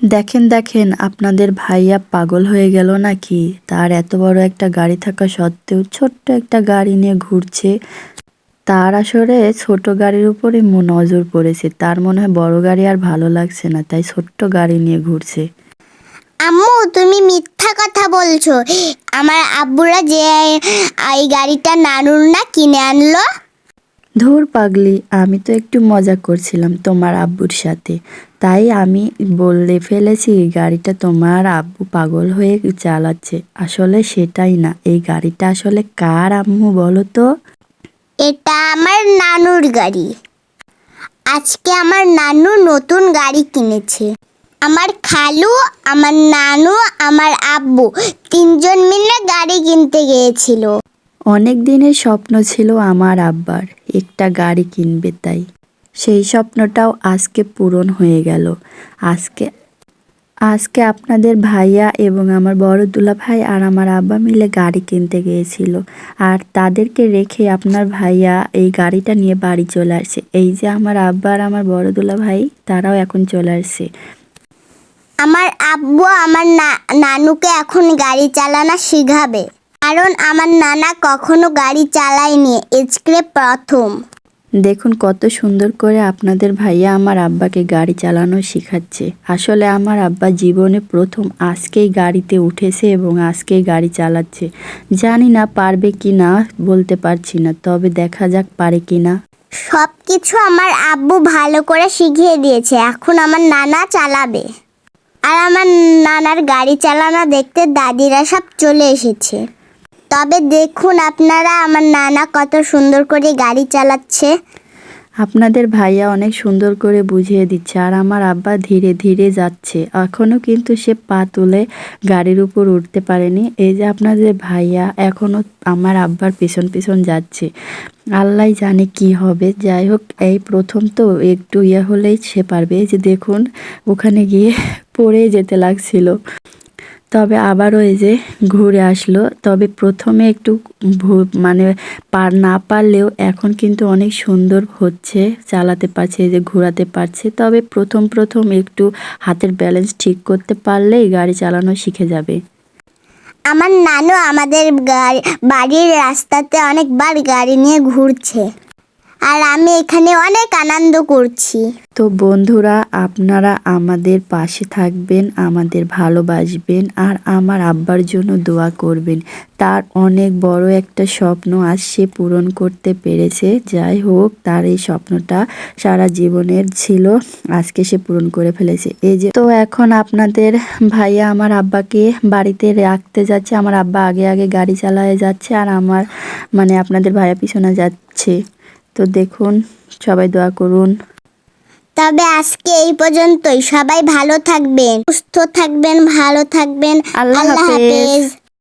দেখেন দেখেন, আপনাদের ভাইয়া পাগল হয়ে গেল নাকি? তার এত বড় একটা গাড়ি থাকা সত্ত্বেও ছোট্ট একটা গাড়ি নিয়ে ঘুরছে। তার আসলে ছোট গাড়ির উপরে নজর পড়েছে। তার মনে হয় বড় গাড়ি আর ভালো লাগছে না, তাই ছোট্ট গাড়ি নিয়ে ঘুরছে। আম্মু, তুমি মিথ্যা কথা বলছো। আমার আব্বুরা যে এই গাড়িটা নানুর না কিনে আনলো? ধুর পাগলি, আমি তো একটু মজা করছিলাম তোমার আব্বুর সাথে। তাই আমি বলে ফেলেছি গাড়িটা তোমার আব্বু পাগল হয়ে চালাচ্ছে। আসলে সেটাই না, এই গাড়িটা আসলে কার আম্মু বলো তো? এটা আমার নানুর গাড়ি। আজকে আমার নানু নতুন গাড়ি কিনেছে। আমার খালু, আমার নানু, আমার আব্বু তিনজন মিলে গাড়ি কিনতে গিয়েছিল। অনেক দিনের স্বপ্ন ছিল আমার আব্বার, একটা গাড়ি কিনবে তাই। সেই স্বপ্নটাও আজকে পূরণ হয়ে গেল। আজকে আজকে আপনাদের ভাইয়া এবং আমার বড় দুলা ভাই আর আমার আব্বা মিলে গাড়ি কিনতে গিয়েছিল। আর তাদেরকে রেখে আপনার ভাইয়া এই গাড়িটা নিয়ে বাড়ি চলে আসছে। এই যে আমার আব্বা আর আমার বড় দুলা ভাই, তারাও এখন চলে আসছে। আমার আব্বু আমার নানুকে এখন গাড়ি চালানো শিখাবে। কারণ আমার নানা কখনো গাড়ি চালায়নি আজকে প্রথম। দেখুন কত সুন্দর করে আপনাদের ভাইয়া আমার আব্বাকে গাড়ি চালানো শেখাচ্ছে। আসলে আমার আব্বা জীবনে প্রথম আজকেই গাড়িতে উঠেছে এবং আজকেই গাড়ি চালাচ্ছে। জানি না পারবে কি না বলতে পারছি না তবে দেখা যাক পারে কি না। সব কিছু আমার আব্বু ভালো করে শিখিয়ে দিয়েছে এখন আমার নানা চালাবে। আর আমার নানার গাড়ি চালানো দেখতে দাদিরা সব চলে এসেছে। তবে দেখুন আপনারা, আমার নানা কত সুন্দর করে গাড়ি চালাচ্ছে। আপনাদের ভাইয়া অনেক সুন্দর করে বুঝিয়ে দিচ্ছে, আর আমার আব্বা ধীরে ধীরে যাচ্ছে। এখনও কিন্তু সে পা তুলে গাড়ির উপর উঠতে পারেনি। এই যে আপনাদের ভাইয়া এখনও আমার আব্বার পিছন পিছন যাচ্ছে। আল্লাহ জানে কি হবে। যাই হোক, এই প্রথম তো একটু ইয়ে হলেই সে পারবে। যে দেখুন, ওখানে গিয়ে পড়ে যেতে লাগছিল। তবে আবারও এই যে ঘুরে আসলো। তবে প্রথমে একটু মানে পার, না পারলেও এখন কিন্তু অনেক সুন্দর হচ্ছে, চালাতে পারছে যে ঘোরাতে পারছে। তবে প্রথম প্রথম একটু হাতের ব্যালেন্স ঠিক করতে পারলেই গাড়ি চালানো শিখে যাবে। আমার নানু আমাদের গাড়ি বাড়ির রাস্তাতে অনেকবার গাড়ি নিয়ে ঘুরছে। আর আমি এখানে অনেক আনন্দ করছি। তো বন্ধুরা, আপনারা আমাদের পাশে থাকবেন, আমাদের ভালোবাসবেন আর আমার আব্বার জন্য দোয়া করবেন। তার অনেক বড় একটা স্বপ্ন আজ সে পূরণ করতে পেরেছে। যাই হোক, তার এই স্বপ্নটা সারা জীবনের ছিল, আজকে সে পূরণ করে ফেলেছে। এই যে, তো এখন আপনাদের ভাইয়া আমার আব্বাকে বাড়িতে রাখতে যাচ্ছে। আমার আব্বা আগে আগে গাড়ি চালায় যাচ্ছে আর আমার মানে আপনাদের ভাইয়া পিছনে যাচ্ছে। তো দেখুন সবাই দোয়া করুন। তবে আজকে এই পর্যন্তই। সবাই ভালো থাকবেন সুস্থ থাকবেন ভালো থাকবেন। আল্লাহ হাফেজ।